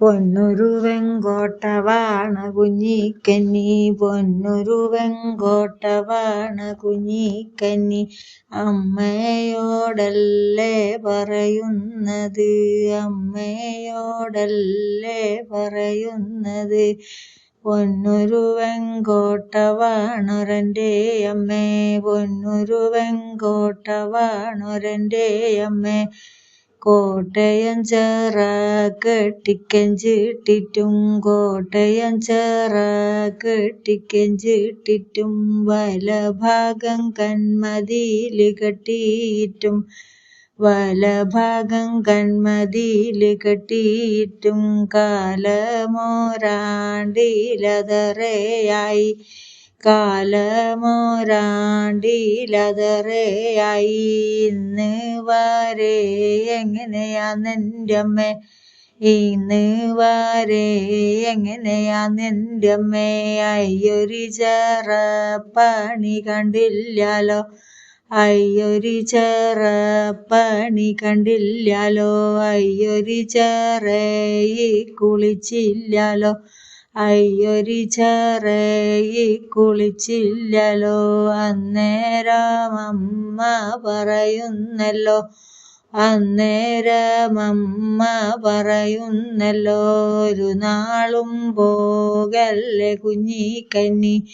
പൊന്നൊരു വെങ്കോട്ടവാണ കുഞ്ഞിക്കന്നി. പൊന്നൊരു വെങ്കോട്ടവാണ കുഞ്ഞിക്കന്നി. അമ്മയോടല്ലേ പറയുന്നത്? അമ്മയോടല്ലേ പറയുന്നത്? പൊന്നൊരു വെങ്കോട്ടവാണൊരന്റെ അമ്മേ. പൊന്നൊരു വെങ്കോട്ടവാണൊരന്റെ അമ്മേ. കോട്ടയം ചേറ കെട്ടിക്കഞ്ചിട്ടിറ്റും കോട്ടയം ചേറ കെട്ടിക്കഞ്ചിട്ടിറ്റും വലഭാഗം കന്മതിയിൽ കെട്ടിയിട്ടും വലഭാഗം കന്മതിയിൽ കെട്ടിയിട്ടും കാലമോരാണ്ടിലതറയായി കാലമോരാണ്ടിലതറയായി ഇന്ന് വരെ. എങ്ങനെയാ നിന്റെ അമ്മ ഇന്ന് വരെ. എങ്ങനെയാ നിന്റെ അയ്യൊരു ചെറ പണി കണ്ടില്ലാലോ? അയ്യൊരു ചെറ പണി കണ്ടില്ലാലോ? അയ്യൊരു ചെറയി കുളിച്ചില്ലാലോ? അയ്യൊരു ചെറയി കുളിച്ചില്ലല്ലോ. അന്നേരമമ്മ പറയുന്നല്ലോ. അന്നേരമമ്മ പറയുന്നല്ലോ. ഒരു നാളും പോകല്ലേ കുഞ്ഞിക്കന്നി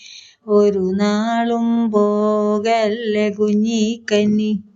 ഒരു നാളും പോകല്ലേ കുഞ്ഞിക്കന്നി